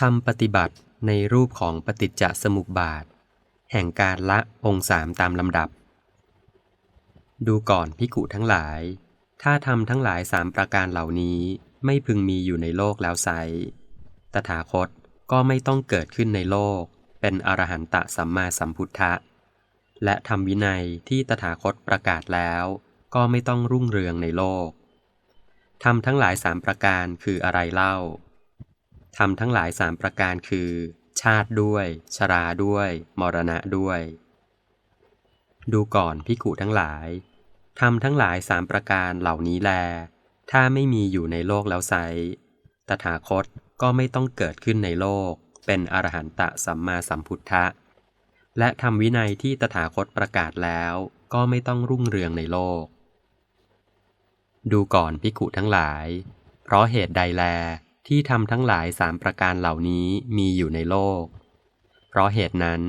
ทำปฏิบัติในรูปของปฏิจจสมุปบาท แห่งการละองค์สามตามลำดับ ดูก่อนพิกุทั้งหลาย ถ้าทำทั้งหลายสามประการเหล่านี้ไม่พึงมีอยู่ในโลกแล้วไซตถาคตก็ไม่ต้องเกิดขึ้นในโลก เป็นอรหันตสัมมาสัมพุทธะ และทำวินัยที่ตถาคตประกาศแล้ว ก็ไม่ต้องรุ่งเรืองในโลกทำทั้งหลายสามประการคืออะไรเล่า ทำทั้งหลายสามประการคือ ชาติด้วย ชราด้วย มรณะด้วย ดูก่อนพิกุทั้งหลายทำทั้งหลายสามประการเหล่านี้แล ถ้าไม่มีอยู่ในโลกแล้วไซตถาคตก็ไม่ต้องเกิดขึ้นในโลก เป็นอรหันตะสัมมาสัมพุทธะ และทำวินัยที่ตถาคตประกาศแล้วก็ไม่ต้องรุ่งเรืองในโลก ดูก่อนพิกุทั้งหลาย เพราะเหตุใดแล ที่ทำทั้งหลายสามประการเหล่านี้มีอยู่ในโลก เพราะเหตุนั้น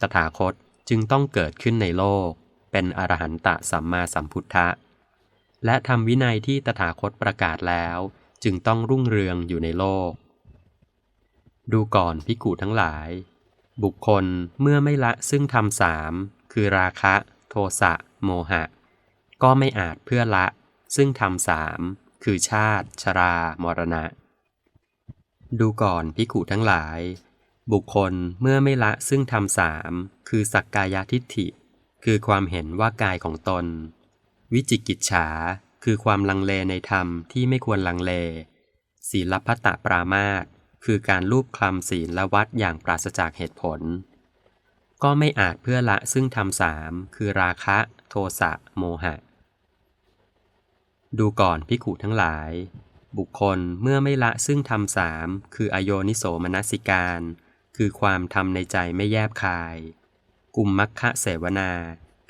ตถาคตจึงต้องเกิดขึ้นในโลก เป็นอรหันตสัมมาสัมพุทธะ และทำวินัยที่ตถาคตประกาศแล้ว จึงต้องรุ่งเรืองอยู่ในโลก ดูก่อนพิกูทั้งหลาย บุคคลเมื่อไม่ละซึ่งทำสามคือราคะ โทสะ โมหะ ก็ไม่อาจเพื่อละ ซึ่งทำสามคือชาติ ชรา มรณะ ดูก่อนพิขุทั้งหลาย บุคคลเมื่อไม่ละซึ่งทำสามคือสักกายทิฏฐิ คือความเห็นว่ากายของตน วิจิกิจฉา คือความลังเลในธรรมที่ไม่ควรลังเลศีลพัตตปรามาตคือการรูปคลำศีลและวัดอย่างปราศจากเหตุผล ก็ไม่อาจเพื่อละซึ่งทำสามคือราคะ โทสะโมหะ ดูก่อนพิขุทั้งหลาย บุคคลเมื่อไม่ละซึ่งทำสามคืออโยนิโสมนสิการ คือความทำในใจไม่แยบคาย กุมมัคคะเสวนา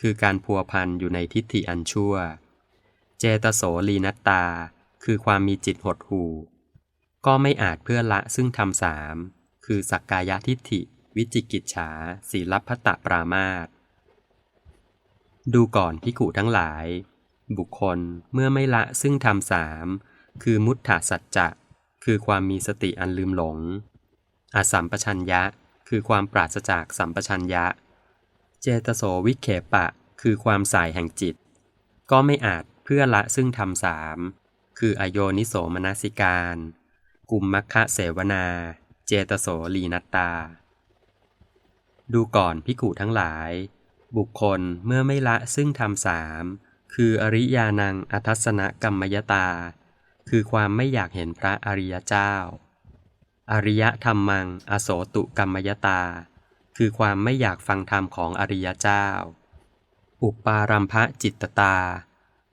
คือการพัวพันอยู่ในทิฏฐิอันชั่ว เจตโสลีนัตตา คือความมีจิตหดหู่ ก็ไม่อาจเพื่อละซึ่งทำสามคือสักกายทิฏฐิ วิจิกิจฉาศีลพัตตปรามาตดูก่อนพิกุทั้งหลาย บุคคลเมื่อไม่ละซึ่งทำสาม คือมุตถสัจจะ คือความมีสติอันลืมหลง อสัมปชัญญะ คือความปราศจากสัมปชัญญะ เจตโสวิเคปะ คือความสายแห่งจิต ก็ไม่อาจเพื่อละซึ่งทำสาม คืออโยนิโสมนสิการ กุมมัคคะเสวนา เจตโสลีนัตตา ดูก่อนพิกุทั้งหลาย บุคคลเมื่อไม่ละซึ่งทำสาม คืออริยานังอัทัศนกรรมยตา คือความไม่อยากเห็นพระอริยเจ้า อริยธรรมัง อโสตุกรรมยตา คือความไม่อยากฟังธรรมของอริยเจ้า อุปารัมภะจิตตา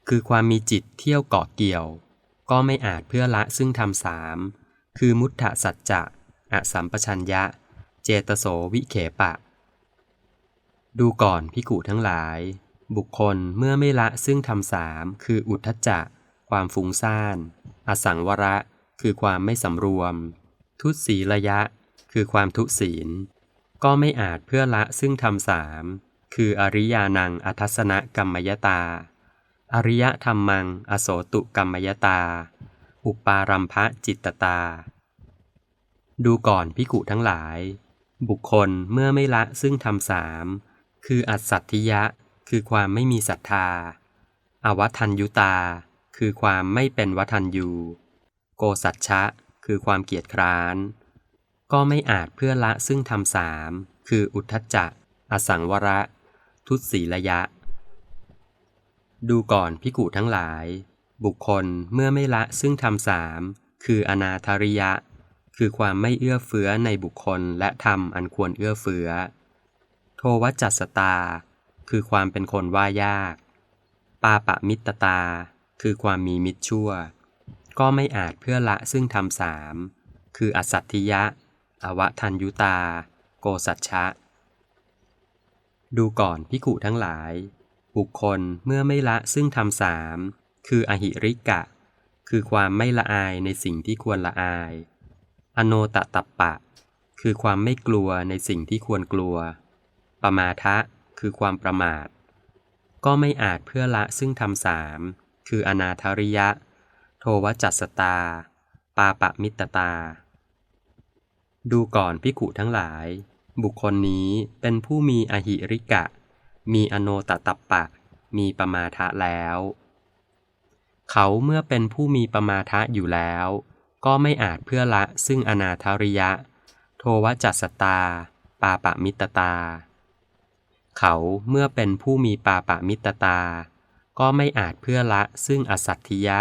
คือความมีจิตเที่ยวเกาะเกี่ยว ก็ไม่อาจเพื่อละซึ่งทำสาม คือมุตถสัจจะอสัมปชัญญะ เจตโสวิเขปะ ดูก่อนพิกุทั้งหลาย บุคคลเมื่อไม่ละซึ่งทำสามคืออุทธจะ ความฟุ้งซ่าน อสังวระ คือความไม่สำรวม ทุศีระยะ คือความทุศีล ก็ไม่อาจเพื่อละซึ่งทำสาม คืออริยานังอัทัศนกรรมยตา อริยธรรมัง อโสตุกรรมยตา อุปารัมภะจิตตา ดูก่อนพิกุทั้งหลาย บุคคลเมื่อไม่ละซึ่งทำสามคืออัสัตถิยะ คือความไม่มีศรัทธา อวัทัญยุตา คือความไม่เป็นวัฒนยู โกสัจชะคือความเกียจคร้าน ก็ไม่อาจเพื่อละซึ่งทำสาม คืออุทธจักอสังวระ ทุตสีระยะ ดูก่อนพิกูทั้งหลาย บุคคลเมื่อไม่ละซึ่งทำสาม คืออนาธริยะ คือความไม่เอื้อเฟื้อในบุคคลและธรรมอันควรเอื้อเฟื้อ โทวจัสตา คือความเป็นคนว่ายาก ปาปะมิตตา คือความมีมิตรชั่ว ก็ไม่อาจเพื่อละซึ่งทำสาม คืออสัตถิยะ อวทัญยุตา โกสัจฉะ ดูก่อนพิขุทั้งหลาย บุคคลเมื่อไม่ละซึ่งทำสาม คืออหิริกะ คือความไม่ละอายในสิ่งที่ควรละอาย อโนตตัปปะ คือความไม่กลัวในสิ่งที่ควรกลัว ปมาทะ คือความประมาท ก็ไม่อาจเพื่อละซึ่งทำสาม คืออนาธริยะ โทวจัสตา ปาปะมิตตา ดูก่อนพิขุทั้งหลาย บุคคลนี้เป็นผู้มีอหิริกะ มีอโนตตัปปะ มีปมาทะแล้ว เขาเมื่อเป็นผู้มีปมาทะอยู่แล้ว ก็ไม่อาจเพื่อละซึ่งอนาธาริยะ โทวจัสสตา ปาปะมิตตา เขาเมื่อเป็นผู้มีปาปะมิตตา ก็ไม่อาจเพื่อละซึ่งอสัตถิยะ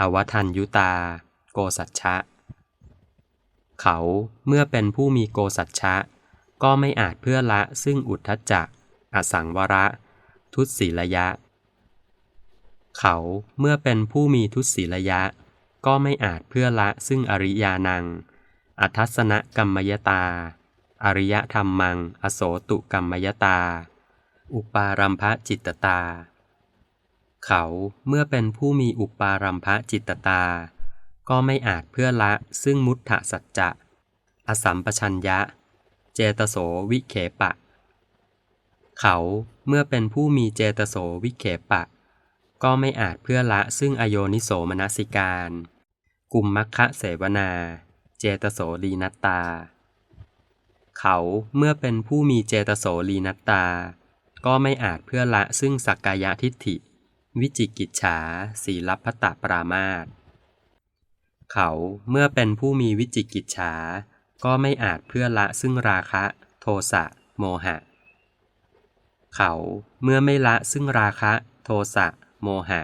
อวทัญยุตา โกสัจฉะ เขาเมื่อเป็นผู้มีโกสัจฉะ ก็ไม่อาจเพื่อละซึ่งอุทธัจจะอสังวระ ทุศีลยะ เขาเมื่อเป็นผู้มีทุศีลยะ ก็ไม่อาจเพื่อละซึ่งอริยานัง อัทัศนกรรมยตา อริยธรรมัง อโสตุกรรมยตา อุปารัมภจิตตา เขาเมื่อเป็นผู้มีอุปารัมภจิตตา ก็ไม่อาจเพื่อละซึ่งมุตถสัจจะ อสัมปชัญญะ เจตโสวิเขปะ เขาเมื่อเป็นผู้มีเจตโสวิเขปะ ก็ไม่อาจเพื่อละซึ่งอโยนิโสมนสิการ กุมมัคคะเสวนา เจตโสลีนัตตา เขาเมื่อเป็นผู้มีเจตโสลีนัตตา ก็ไม่อาจเพื่อละซึ่งสักกายทิฏฐิ วิจิกิจฉาสีลัพพตปรามาตเขาเมื่อเป็นผู้มีวิจิกิจฉา ก็ไม่อาจเพื่อละซึ่งราคะ โทสะ โมหะ เขาเมื่อไม่ละซึ่งราคะ โทสะ โมหะ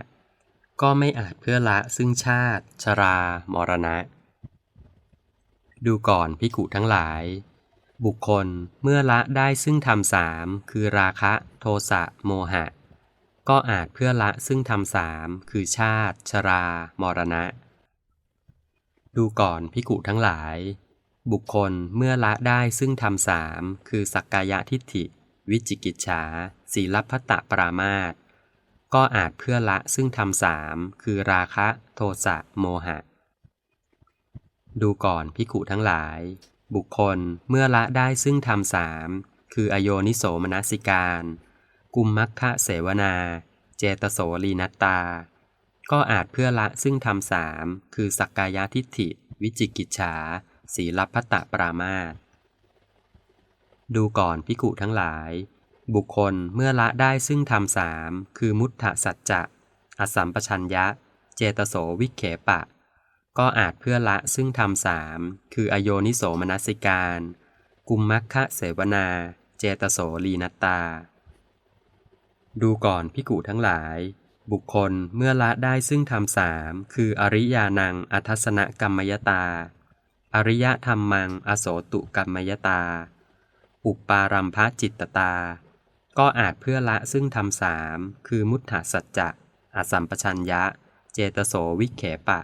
ก็ไม่อาจเพื่อละซึ่งชาติ ชรา มรณะ ดูก่อนพิกุทั้งหลาย บุคคลเมื่อละได้ซึ่งธรรมสามคือราคะ โทสะ โมหะ ก็อาจเพื่อละซึ่งธรรมสามคือชาติ ชรา มรณะ ดูก่อนพิกุทั้งหลาย บุคคลเมื่อละได้ซึ่งธรรมสามคือสักกายทิฏฐิ วิจิกิจฉาสีลัพพตปรามาตก็อาจเพื่อละซึ่งธรรมสามคือราคะ โทสะโมหะ ดูก่อนพิกุทั้งหลาย บุคคลเมื่อละได้ซึ่งธรรมสามคืออโยนิโสมนสิการ กุมมัคคะเสวนา เจตโสลีนัตตา ก็อาจเพื่อละซึ่งธรรมสามคือสักกายทิฏฐิ วิจิกิจฉาสีลัพพตตปรามาตดูก่อนพิกุทั้งหลาย บุคคลเมื่อละได้ซึ่งธรรมสามคือมุตถสัจจะอสัมปชัญญะ เจตโสวิเขปะ ก็อาจเพื่อละซึ่งธรรมสามคืออโยนิโสมนสิการ กุมมัคคะเสวนา เจตโสลีนัตตา ดูก่อนพิกุทั้งหลาย บุคคลเมื่อละได้ซึ่งธรรมสามคืออริยานังอัทัศนกรรมยตา อริยธรรมังอโสตุกรรมยตา อุปปารัมภจิตตา ก็อาจเพื่อละซึ่งธรรมสามคือมุตถสัจจะอสัมปชัญญะ เจตโสวิเขปะ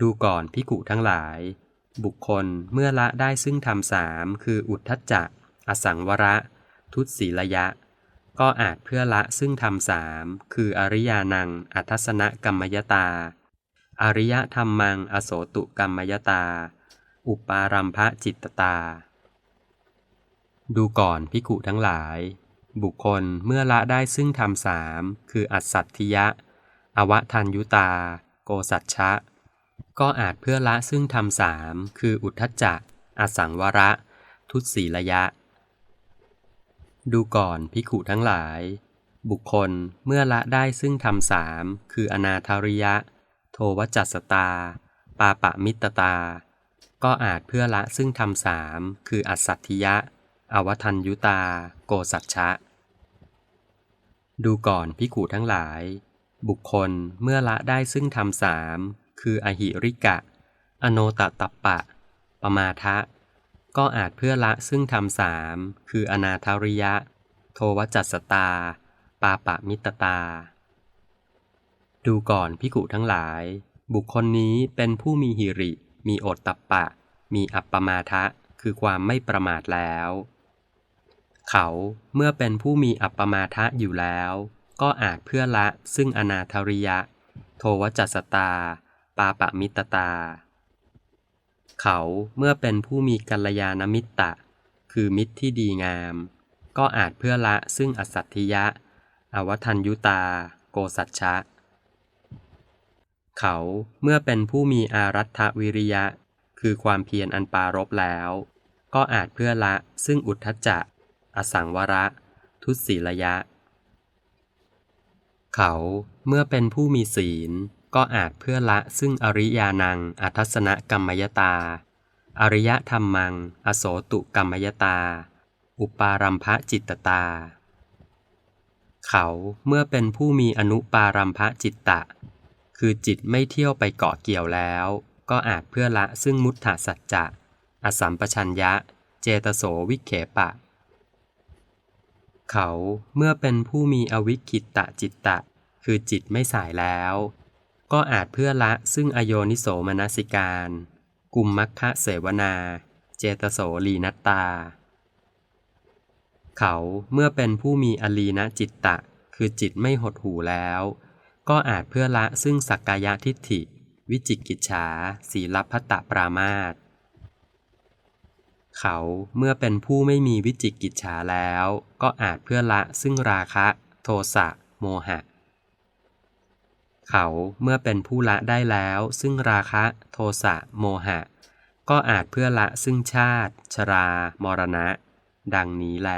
ดูก่อนพิกุทั้งหลาย บุคคลเมื่อละได้ซึ่งธรรมสามคืออุทธัจจะ อสังวระ ทุตศีลยะ ก็อาจเพื่อละซึ่งธรรมสามคืออริยานัง อัทัศนกรรมยตา อริยธรรมัง อโสตุกรรมยตา อุปารัมภจิตตา ดูก่อนพิกุทั้งหลาย บุคคลเมื่อละได้ซึ่งธรรมสามคืออัสสัตถิยะ อวทัญยุตา โกสัจฉะก็อาจเพื่อละซึ่งธรรมสามคืออุทธจจะอสังวระ ทุตศีลยะ ดูก่อนพิขุทั้งหลาย บุคคลเมื่อละได้ซึ่งธรรมสามคืออนาธาริยะ โทวจัสตา ปาปะมิตตา ก็อาจเพื่อละซึ่งธรรมสามคืออัสสัตถิยะ อวทัญยุตา โกสัจฉะ ดูก่อนพิกุทั้งหลาย บุคคลเมื่อละได้ซึ่งธรรมสามคืออหิริกะ อโนตตัปปะ ปมาทะ ก็อาจเพื่อละซึ่งธรรมสามคืออนาธาริยะ โทวจัสตา ปาปะมิตตา ดูก่อนพิกุทั้งหลาย บุคคลนี้เป็นผู้มีหิริ มีโอตตัปปะ มีอัปปมาทะ คือความไม่ประมาทแล้ว เขาเมื่อเป็นผู้มีอัปปมาทะอยู่แล้ว ก็อาจเพื่อละซึ่งอนาธาริยะ โทวจัสสตา ปาปะมิตตา เขาเมื่อเป็นผู้มีกัลยาณมิตตะคือมิตรที่ดีงาม ก็อาจเพื่อละซึ่งอสัตถิยะ อวทัญยุตา โกสัจฉะเขาเมื่อเป็นผู้มีอารัฐวิริยะ คือความเพียรอันปารบแล้ว ก็อาจเพื่อละซึ่งอุทธจจะอสังวระ ทุศีลยะ เขาเมื่อเป็นผู้มีศีล ก็อาจเพื่อละซึ่งอริยานังอัทัศนกรรมยตา อริยธรรมัง อโสตุกรรมยตา อุปารัมภจิตตา เขาเมื่อเป็นผู้มีอนุปารัมภจิตตะ คือจิตไม่เที่ยวไปเกาะเกี่ยวแล้ว ก็อาจเพื่อละซึ่งมุตถสัจจะอสัมปชัญญะ เจตโสวิเขปะ เขาเมื่อเป็นผู้มีอวิคิตตะจิตตะ คือจิตไม่สายแล้ว ก็อาจเพื่อละซึ่งอโยนิโสมนสิการ กุมมัคคะเสวนา เจตโสลีนัตตา เขาเมื่อเป็นผู้มีอลีนะจิตตะ คือจิตไม่หดหูแล้ว ก็อาจเพื่อละซึ่งสักกายทิฏฐิ วิจิกิจฉาสีลพัตตปรามาตเขาเมื่อเป็นผู้ไม่มีวิจิกิจฉาแล้ว ก็อาจเพื่อละซึ่งราคะ โทสะ โมหะ เขาเมื่อเป็นผู้ละได้แล้ว ซึ่งราคะ โทสะโมหะ ก็อาจเพื่อละซึ่งชาติ ชรา มรณะ ดังนี้แล